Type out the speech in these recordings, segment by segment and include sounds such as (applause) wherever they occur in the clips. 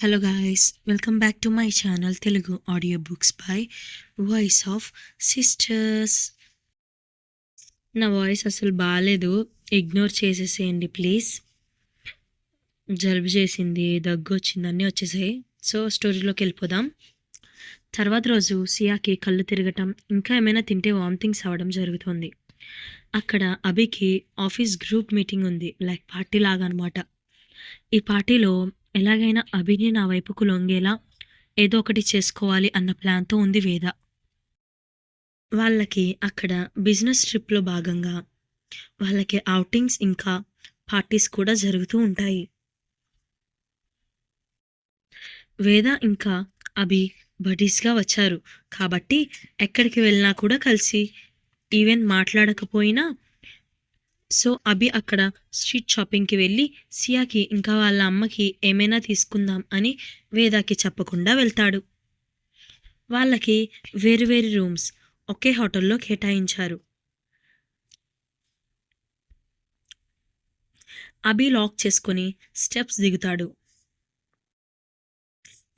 Hello guys welcome back to my channel Telugu audio books by voice of sisters నా voice అసలు బాగాలేదు ignore చేసేసేయండి please జలుబు చేసింది దగ్గు వచ్చింది అన్నీ వచ్చేసాయి. సో స్టోరీలోకి వెళ్ళిపోదాం. తర్వాత రోజు సియాకి కళ్ళు తిరగటం ఇంకా ఏమైనా తింటే వామిటింగ్స్ అవ్వడం జరుగుతుంది. అక్కడ అభికి ఆఫీస్ గ్రూప్ మీటింగ్ ఉంది లైక్ పార్టీ లాగా అనమాట ఈ పార్టీలో ఎలాగైనా అభిని నా వైపుకు లొంగేలా ఏదో ఒకటి చేసుకోవాలి అన్న ప్లాన్తో ఉంది వేద. వాళ్ళకి అక్కడ బిజినెస్ ట్రిప్లో భాగంగా వాళ్ళకి అవుటింగ్స్ ఇంకా పార్టీస్ కూడా జరుగుతూ ఉంటాయి. వేద ఇంకా అభి బడీస్గా వచ్చారు. కాబట్టి ఎక్కడికి వెళ్ళినా కూడా కలిసి ఈవెన్ మాట్లాడకపోయినా సో అభి అక్కడ స్ట్రీట్ షాపింగ్కి వెళ్ళి సియాకి ఇంకా వాళ్ళ అమ్మకి ఏమైనా తీసుకుందాం అని వేదాకి చెప్పకుండా వెళ్తాడు. వాళ్ళకి వేరు వేరు రూమ్స్ ఒకే హోటల్లో కేటాయించారు. అభి లాక్ చేసుకొని స్టెప్స్ దిగుతాడు.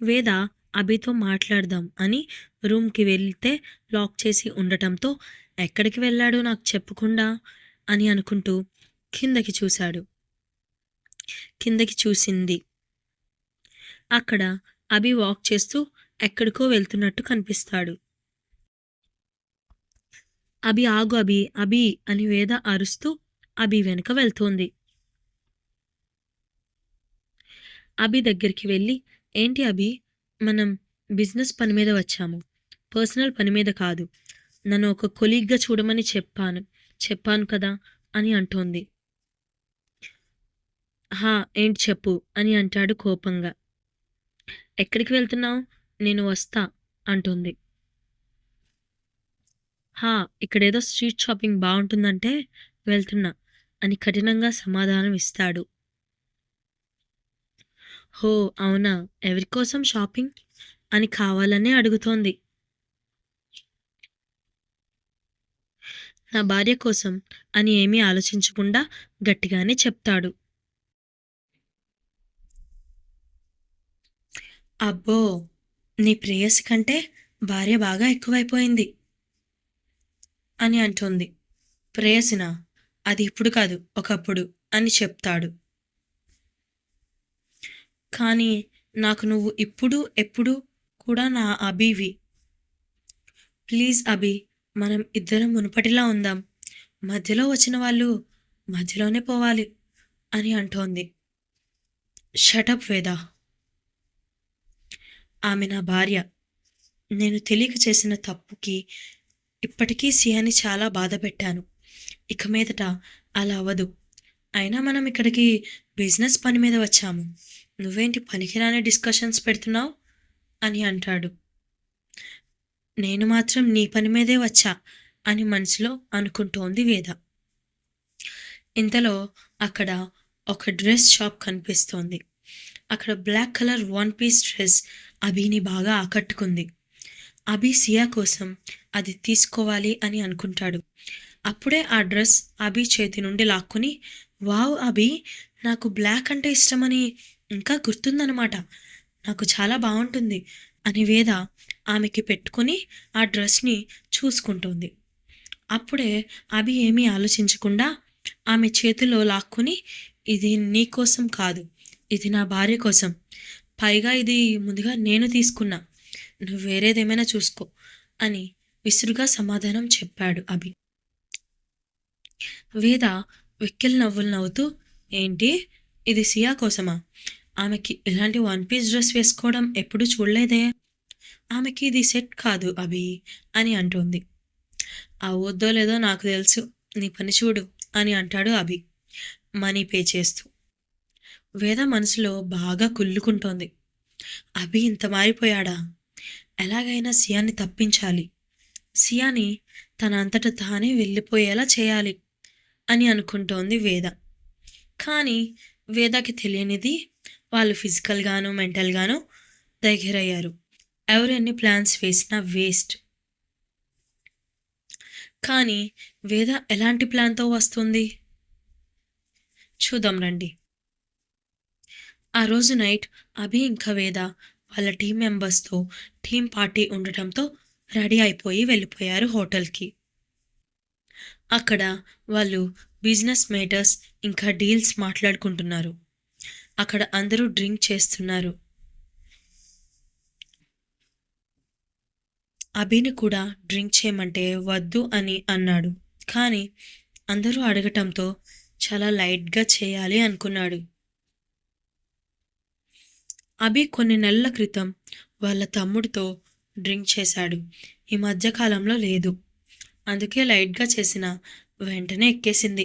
వేద అభితో మాట్లాడదాం అని రూమ్కి వెళ్తే లాక్ చేసి ఉండటంతో ఎక్కడికి వెళ్ళాడో నాకు చెప్పకుండా? అని అనుకుంటూ కిందకి చూశాడు. కిందకి చూసింది. అక్కడ అభి వాక్ చేస్తూ ఎక్కడికో వెళ్తున్నట్టు కనిపిస్తాడు. అభి ఆగు అభి అభి అని వేద అరుస్తూ అభి వెనుక వెళ్తోంది. అభి దగ్గరికి వెళ్ళి ఏంటి అభి మనం బిజినెస్ పని మీద వచ్చాము. పర్సనల్ పని మీద కాదు. నన్ను ఒక కొలీగ్గా చూడమని చెప్పాను. చెప్పాను కదా అని అంటోంది. హా ఏంటి చెప్పు అని అంటాడు కోపంగా. ఎక్కడికి వెళ్తున్నావు? నేను వస్తా అంటుంది. హా ఇక్కడేదో స్ట్రీట్ షాపింగ్ బాగుంటుందంటే వెళ్తున్నా అని కఠినంగా సమాధానం ఇస్తాడు. హో అవునా? ఎవరి కోసం షాపింగ్? అని కావాలనే అడుగుతోంది. నా భార్య కోసం అని ఏమీ ఆలోచించకుండా గట్టిగానే చెప్తాడు. అబ్బో నీ ప్రేయసి కంటే భార్య బాగా ఎక్కువైపోయింది అని అంటుంది. ప్రేయసిన? అది ఇప్పుడు కాదు ఒకప్పుడు అని చెప్తాడు. కానీ నాకు నువ్వు ఇప్పుడు ఎప్పుడు కూడా నా అభివి. ప్లీజ్ అభి మనం ఇద్దరం మునుపటిలా ఉందాం. మధ్యలో వచ్చిన వాళ్ళు మధ్యలోనే పోవాలి అని అంటోంది. షటప్ వేద ఆమె నా భార్య. నేను తెలియక చేసిన తప్పుకి ఇప్పటికీ సియాని చాలా బాధ పెట్టాను. ఇక మీదట అలా అవ్వదు. అయినా మనం ఇక్కడికి బిజినెస్ పని మీద వచ్చాము. నువ్వేంటి పనికిరాని డిస్కషన్స్ పెడుతున్నావు? అని అంటాడు. నేను మాత్రం నీ పని మీదే వచ్చా అని మనసులో అనుకుంటోంది వేద. ఇంతలో అక్కడ ఒక డ్రెస్ షాప్ కనిపిస్తోంది. అక్కడ black colour one piece dress అభిని బాగా ఆకట్టుకుంది. అభి సియా కోసం అది తీసుకోవాలి అని అనుకుంటాడు. అప్పుడే ఆ డ్రెస్ అభి చేతి నుండి లాక్కుని వావ్ అభి నాకు బ్లాక్ అంటే ఇష్టమని ఇంకా గుర్తుందనమాట నాకు చాలా బాగుంటుంది అని వేద ఆమెకి పెట్టుకుని ఆ డ్రెస్ని చూసుకుంటుంది. అప్పుడే అభి ఏమీ ఆలోచించకుండా ఆమె చేతిలో లాక్కుని ఇది నీ కోసం కాదు ఇది నా భార్య కోసం. పైగా ఇది ముందుగా నేను తీసుకున్నా నువ్వు వేరేదేమైనా చూసుకో అని విసురుగా సమాధానం చెప్పాడు అభి. వేద వెక్కిల్ నవ్వులు నవ్వుతూ ఏంటి? ఇది సియా కోసమా? ఆమెకి ఇలాంటి వన్ పీస్ డ్రెస్ వేసుకోవడం ఎప్పుడు చూడలేదే? ఆమెకి ఇది సెట్ కాదు అభి అని అంటుంది. అవద్దో లేదో నాకు తెలుసు. నీ పని చూడు అని అంటాడు అభి. మనీ పే చేస్తూ. వేద మనసులో బాగా కుళ్ళుకుంటోంది. అభి ఇంత మారిపోయాడా? ఎలాగైనా సియాన్ని తప్పించాలి. సియాని తన అంతట తానే వెళ్ళిపోయేలా చేయాలి అని అనుకుంటోంది వేద. కానీ వేదకి తెలియనిది వాళ్ళు ఫిజికల్గాను మెంటల్గాను దగ్గరయ్యారు. ఎవరెన్ని ప్లాన్స్ వేసినా వేస్ట్ కానీ వేద ఎలాంటి ప్లాన్తో వస్తుంది? చూద్దాం రండి. ఆ రోజు నైట్ అభి ఇంకా వేద వాళ్ళ టీం మెంబర్స్తో టీం పార్టీ ఉండటంతో రెడీ అయిపోయి వెళ్ళిపోయారు హోటల్కి అక్కడ వాళ్ళు బిజినెస్ మేటర్స్ ఇంకా డీల్స్ మాట్లాడుకుంటున్నారు. అక్కడ అందరూ డ్రింక్ చేస్తున్నారు. అభిని కూడా డ్రింక్ చేయమంటే వద్దు అని అన్నాడు. కానీ అందరూ అడగటంతో చాలా లైట్గా చేయాలి అనుకున్నాడు. అభి కొన్ని నెలల క్రితం వాళ్ళ తమ్ముడితో డ్రింక్ చేశాడు. ఈ మధ్యకాలంలో లేదు. అందుకే లైట్గా చేసిన వెంటనే ఎక్కేసింది.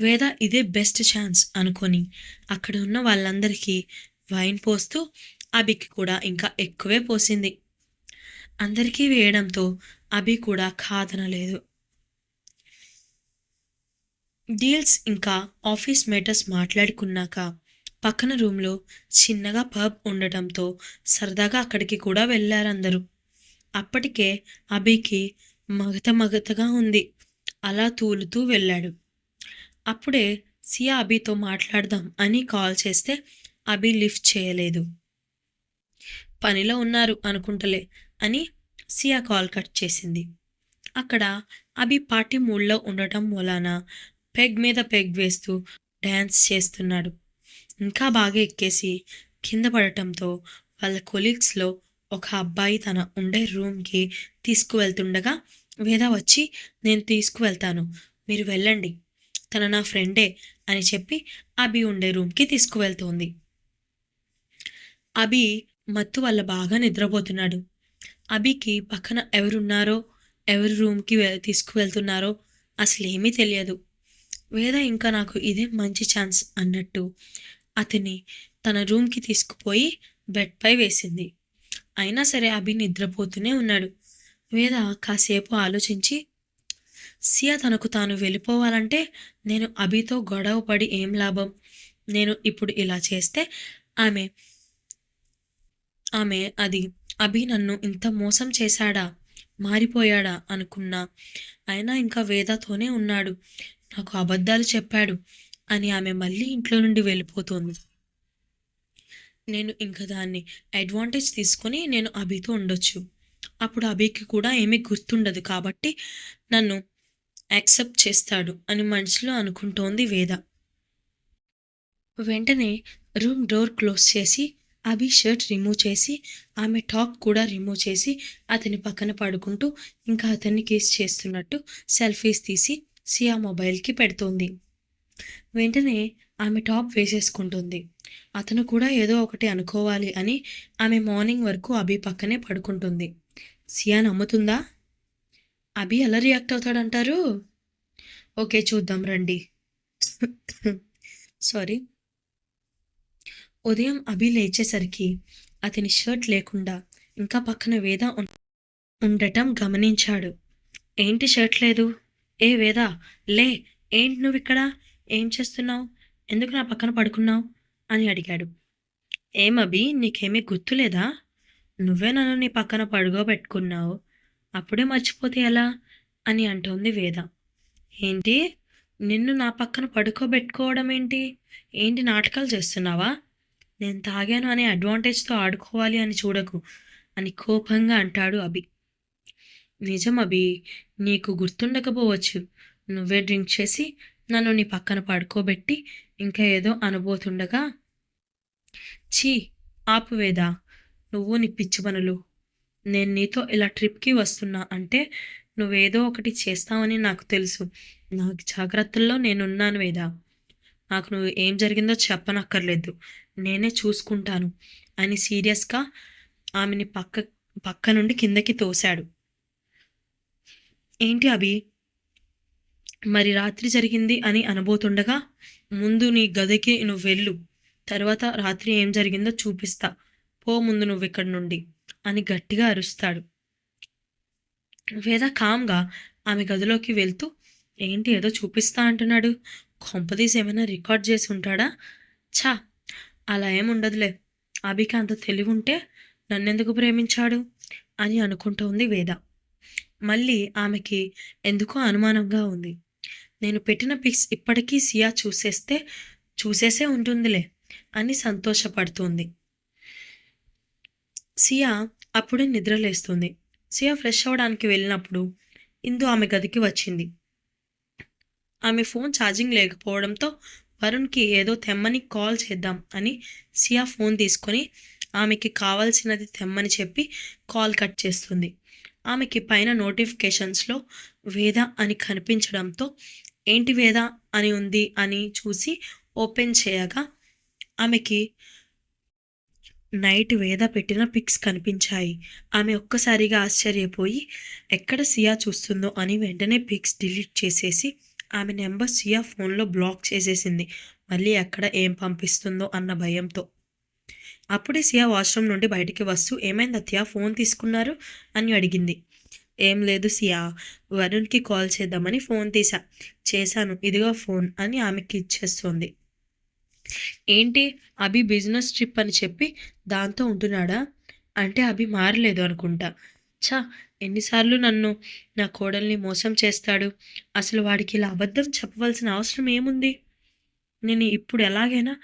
వేద ఇదే బెస్ట్ ఛాన్స్ అనుకొని అక్కడ ఉన్న వాళ్ళందరికీ వైన్ పోస్తూ అభికి కూడా ఇంకా ఎక్కువే పోసింది. అందరికీ వేయడంతో అభి కూడా కాదనలేదు. డీల్స్ ఇంకా ఆఫీస్ మేటర్స్ మాట్లాడుకున్నాక పక్కన రూమ్లో చిన్నగా పబ్ ఉండటంతో సరదాగా అక్కడికి కూడా వెళ్ళారందరూ. అప్పటికే అభికి మగత మగతగా ఉంది. అలా తూలుతూ వెళ్ళాడు. అప్పుడే సియా అభితో మాట్లాడదాం అని కాల్ చేస్తే అభి లిఫ్ట్ చేయలేదు. పనిలో ఉన్నారు అనుకుంటలే. అని సియా కాల్ కట్ చేసింది. అక్కడ అభి పార్టీ మూడ్లో ఉండటం వలన పెగ్ మీద పెగ్ వేస్తూ డ్యాన్స్ చేస్తున్నాడు. ఇంకా బాగా ఎక్కేసి కింద పడటంతో వాళ్ళ కొలీగ్స్లో ఒక అబ్బాయి తన ఉండే రూమ్కి తీసుకువెళ్తుండగా వేద వచ్చి నేను తీసుకువెళ్తాను. మీరు వెళ్ళండి. తన నా ఫ్రెండే అని చెప్పి అభి ఉండే రూమ్కి తీసుకువెళ్తోంది. అభి మత్తు వల్ల బాగా నిద్రపోతున్నాడు. అభికి పక్కన ఎవరున్నారో ఎవరి రూమ్కి వె- తీసుకువెళ్తున్నారో అసలేమీ తెలియదు. వేద ఇంకా నాకు ఇదే మంచి ఛాన్స్ అన్నట్టు అతని తన రూమ్కి తీసుకుపోయి బెడ్పై వేసింది. అయినా సరే అభి నిద్రపోతూనే ఉన్నాడు. వేద కాసేపు ఆలోచించి సియా తనకు తాను వెళ్ళిపోవాలంటే నేను అభితో గొడవ పడి ఏం లాభం? నేను ఇప్పుడు ఇలా చేస్తే ఆమె ఆమె అది అభి నన్ను ఇంత మోసం చేశాడా? మారిపోయాడా? అనుకున్నా. అయినా ఇంకా వేదతోనే ఉన్నాడు. నాకు అబద్ధాలు చెప్పాడు అని ఆమె మళ్ళీ ఇంట్లో నుండి వెళ్ళిపోతుంది. నేను ఇంకా దాన్ని అడ్వాంటేజ్ తీసుకొని నేను అభితో ఉండొచ్చు. అప్పుడు అభికి కూడా ఏమీ గుర్తుండదు కాబట్టి నన్ను యాక్సెప్ట్ చేస్తాడు అని మనసులో అనుకుంటోంది వేద. వెంటనే రూమ్ డోర్ క్లోజ్ చేసి అభి షర్ట్ రిమూవ్ చేసి ఆమె టాప్ కూడా రిమూవ్ చేసి అతని పక్కన పడుకుంటూ ఇంకా అతన్ని కేస్ చేస్తున్నట్టు సెల్ఫీస్ తీసి సియా మొబైల్కి పెడుతోంది. వెంటనే ఆమె టాప్ వేసేసుకుంటుంది. అతను కూడా ఏదో ఒకటి అనుకోవాలి అని ఆమె మార్నింగ్ వరకు అభి పక్కనే పడుకుంటుంది. సియా నమ్ముతుందా? అభి ఎలా రియాక్ట్ అవుతాడంటారు? ఓకే చూద్దాం రండి. (laughs) సారీ ఉదయం అభి లేచేసరికి అతని షర్ట్ లేకుండా ఇంకా పక్కన వేద ఉండటం గమనించాడు. ఏంటి షర్ట్ లేదు? ఏ వేద? లే ఏంటి నువ్వు ఇక్కడ ఏం చేస్తున్నావు? ఎందుకు నా పక్కన పడుకున్నావు? అని అడిగాడు. ఏం అభి నీకేమీ గుర్తులేదా నువ్వే నన్ను నీ పక్కన పడుకోబెట్టుకున్నావు. అప్పుడే మర్చిపోతే ఎలా? అని అంటోంది వేద. ఏంటి? నిన్ను నా పక్కన పడుకోబెట్టుకోవడం ఏంటి ఏంటి నాటకాలు చేస్తున్నావా? నేను తాగాను అనే అడ్వాంటేజ్తో ఆడుకోవాలి అని చూడకు అని కోపంగా అంటాడు అభి. నిజం అభి నీకు గుర్తుండకపోవచ్చు. నువ్వే డ్రింక్ చేసి నన్ను నీ పక్కన పడుకోబెట్టి ఇంకా ఏదో అనబోతుండగా ఛీ ఆపువేదా నువ్వు నీ పిచ్చి పనులు. నేను నీతో ఇలా ట్రిప్కి వస్తున్నా అంటే నువ్వేదో ఒకటి చేస్తావని నాకు తెలుసు. నాకు జాగ్రత్తల్లో నేనున్నాను వేదా. నాకు నువ్వు ఏం జరిగిందో చెప్పనక్కర్లేదు. నేనే చూసుకుంటాను అని సీరియస్గా ఆమెని పక్క పక్క నుండి కిందకి తోశాడు. ఏంటి అభి? మరి రాత్రి జరిగింది అని అనబోతుండగా ముందు నీ గదికి నువ్వు వెళ్ళు తర్వాత రాత్రి ఏం జరిగిందో చూపిస్తా పో ముందు నువ్వు ఇక్కడి నుండి అని గట్టిగా అరుస్తాడు. వేద కామ్గా ఆమె గదిలోకి వెళ్తూ ఏంటి ఏదో చూపిస్తా అంటున్నాడు? కొంపదీస్ ఏమైనా రికార్డ్ చేసి ఉంటాడా? ఛా అలా ఏం ఉండదులే. అభికి అంత తెలివి ఉంటే నన్నెందుకు ప్రేమించాడు? అని అనుకుంటోంది వేద. మళ్ళీ ఆమెకి ఎందుకో అనుమానంగా ఉంది. నేను పెట్టిన పిక్స్ ఇప్పటికీ సియా చూసేస్తే చూసేసే ఉంటుందిలే అని సంతోషపడుతుంది. సియా అప్పుడే నిద్రలేస్తుంది. సియా ఫ్రెష్ అవ్వడానికి వెళ్ళినప్పుడు ఇందు ఆమె గదికి వచ్చింది. ఆమె ఫోన్ ఛార్జింగ్ లేకపోవడంతో వరుణ్కి ఏదో తెమ్మని కాల్ చేద్దాం అని సియా ఫోన్ తీసుకొని ఆమెకి కావాల్సినది తెమ్మని చెప్పి కాల్ కట్ చేస్తుంది. ఆమెకి పైన నోటిఫికేషన్స్లో వేద అని కనిపించడంతో ఏంటి వేద అని ఉంది అని చూసి ఓపెన్ చేయగా ఆమెకి నైట్ వేద పెట్టిన పిక్స్ కనిపించాయి. ఆమె ఒక్కసారిగా ఆశ్చర్యపోయి ఎక్కడ సియా చూస్తుందో అని వెంటనే పిక్స్ డిలీట్ చేసేసి ఆమె నెంబర్ సియా ఫోన్లో బ్లాక్ చేసేసింది. మళ్ళీ ఎక్కడ ఏం పంపిస్తుందో అన్న భయంతో. అప్పుడే సియా వాష్రూమ్ నుండి బయటికి వస్తూ ఏమైంది అత్యా ఫోన్ తీసుకున్నారు? అని అడిగింది. ఏం లేదు సియా వరుణ్కి కాల్ చేద్దామని ఫోన్ తీసా చేశాను ఇదిగో ఫోన్ అని ఆమెకి ఇచ్చేస్తుంది. ఏంటి అభి బిజినెస్ ట్రిప్ అని చెప్పి దాంతో ఉంటున్నాడా? అంటే అభి మారలేదు అనుకుంటా. ఛా ఎన్నిసార్లు నన్ను నా కోడల్ని మోసం చేస్తాడు. అసలు వాడికి ఇలా అబద్ధం చెప్పవలసిన అవసరం ఏముంది? నేను ఇప్పుడు ఎలాగైనా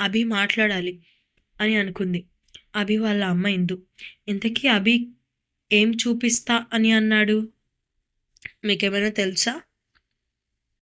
అభి మాట్లాడాలి అని అనుకుంది. అభి వాళ్ళ అమ్మ ఇందు. ఇంతకీ అభి ఏం చూపిస్తా అని అన్నాడు. మీకేమైనా తెలుసా?